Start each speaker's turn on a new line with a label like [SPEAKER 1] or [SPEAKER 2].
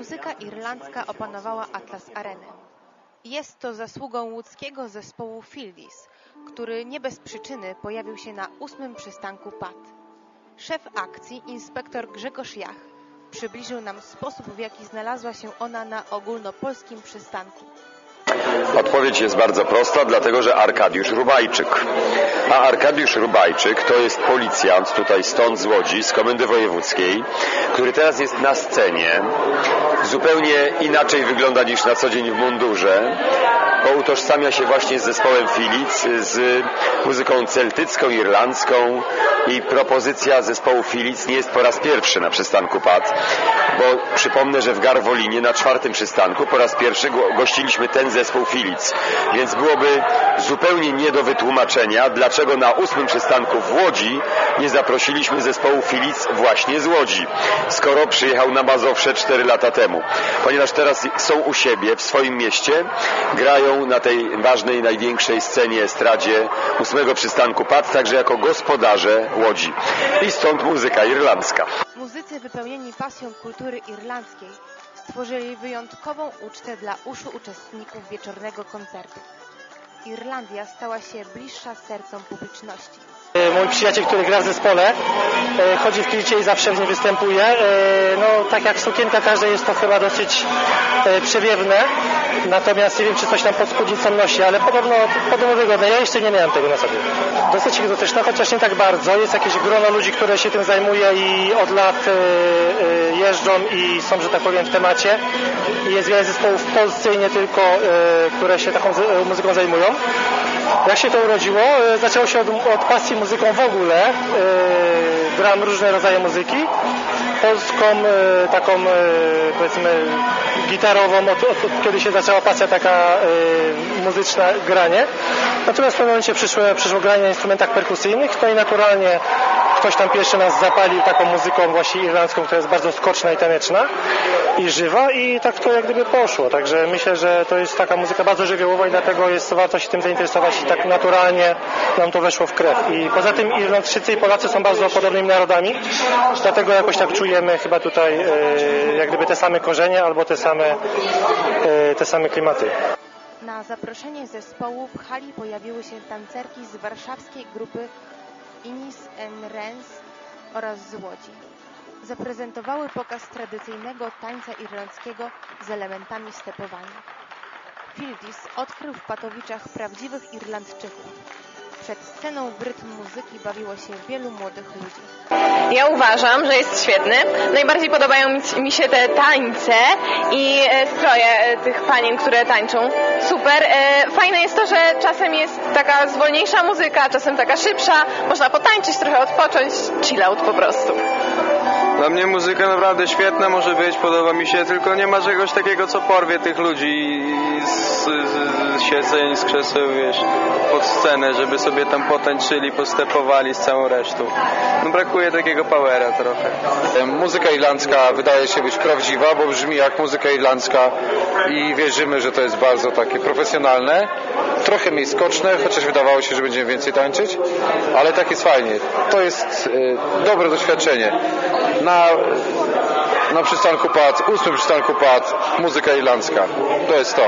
[SPEAKER 1] muzyka irlandzka opanowała Atlas Arenę. Jest to zasługą łódzkiego zespołu Fieldis, który nie bez przyczyny pojawił się na ósmym przystanku PAD. Szef akcji, inspektor Grzegorz Jach, przybliżył nam sposób, w jaki znalazła się ona na ogólnopolskim przystanku.
[SPEAKER 2] Odpowiedź jest bardzo prosta, dlatego że Arkadiusz Rubajczyk. A Arkadiusz Rubajczyk to jest policjant tutaj stąd z Łodzi, z Komendy Wojewódzkiej, który teraz jest na scenie. Zupełnie inaczej wygląda niż na co dzień w mundurze, bo utożsamia się właśnie z zespołem Filic, z muzyką celtycką, irlandzką i propozycja zespołu Filic nie jest po raz pierwszy na przystanku PAD, bo przypomnę, że w Garwolinie na czwartym przystanku po raz pierwszy go- gościliśmy ten zespół Filic, więc byłoby zupełnie nie do wytłumaczenia, dlaczego na ósmym przystanku w Łodzi nie zaprosiliśmy zespołu Filic właśnie z Łodzi, skoro przyjechał na Mazowsze 4 lata temu. Ponieważ teraz są u siebie, w swoim mieście, grają na tej ważnej, największej scenie estradzie ósmego przystanku PAD, także jako gospodarze Łodzi. I stąd muzyka irlandzka.
[SPEAKER 1] Muzycy wypełnieni pasją kultury irlandzkiej stworzyli wyjątkową ucztę dla uszu uczestników wieczornego koncertu. Irlandia stała się bliższa sercom publiczności.
[SPEAKER 3] E, Mój przyjaciel, który gra w zespole, chodzi w klicie i zawsze w nim występuje. E, No, tak jak sukienka każda jest to chyba dosyć e, przewiewne, natomiast nie wiem, czy coś tam pod spódnicą nosi, ale podobno, podobno wygodne. Ja jeszcze nie miałem tego na sobie. Dosyć egzotyczne, chociaż nie tak bardzo. Jest jakieś grono ludzi, które się tym zajmuje i od lat e, e, jeżdżą i są, że tak powiem, w temacie. Jest wiele zespołów w Polsce i nie tylko, e, które się taką muzyką zajmują. Jak się to urodziło? E, Zaczęło się od, od pasji muzyką w ogóle. E, Gram różne rodzaje muzyki. Polską, e, taką e, powiedzmy gitarową, od, od, od kiedy się zaczęła pasja taka e, muzyczna, granie. Natomiast w pewnym momencie przyszło, przyszło granie na instrumentach perkusyjnych, no i naturalnie ktoś tam pierwszy nas zapalił taką muzyką właśnie irlandzką, która jest bardzo skoczna i taneczna i żywa i tak to jak gdyby poszło. Także myślę, że to jest taka muzyka bardzo żywiołowa i dlatego jest warto się tym zainteresować i tak naturalnie nam to weszło w krew. I poza tym Irlandczycy i Polacy są bardzo podobnymi narodami, dlatego jakoś tak czujemy chyba tutaj e, jak gdyby te same korzenie albo te same, e, te same klimaty.
[SPEAKER 1] Na zaproszenie zespołu w hali pojawiły się tancerki z warszawskiej grupy Inis en Rens oraz z Łodzi. Zaprezentowały pokaz tradycyjnego tańca irlandzkiego z elementami stepowania. Fildis odkrył w Patowiczach prawdziwych Irlandczyków. Przed sceną w rytm muzyki bawiło się wielu młodych ludzi.
[SPEAKER 4] Ja uważam, że jest świetny. Najbardziej podobają mi, się te tańce i e, stroje e, tych panien, które tańczą. Super. E, fajne jest to, że czasem jest taka zwolniejsza muzyka, czasem taka szybsza. Można potańczyć, trochę odpocząć, chill out po prostu.
[SPEAKER 5] Dla mnie muzyka naprawdę świetna może być, podoba mi się, tylko nie ma czegoś takiego, co porwie tych ludzi z, z, z siedzeń, z krzeseł, wiesz, pod scenę, żeby sobie tam potańczyli, postepowali z całą resztą. No brakuje takiego powera trochę.
[SPEAKER 6] Muzyka irlandzka wydaje się być prawdziwa, bo brzmi jak muzyka irlandzka i wierzymy, że to jest bardzo takie profesjonalne. Trochę mniej skoczne, chociaż wydawało się, że będziemy więcej tańczyć, ale tak jest fajnie. To jest e, dobre doświadczenie. Na, na przystanku pad, ósmym przystanku pad, muzyka irlandzka. To jest to.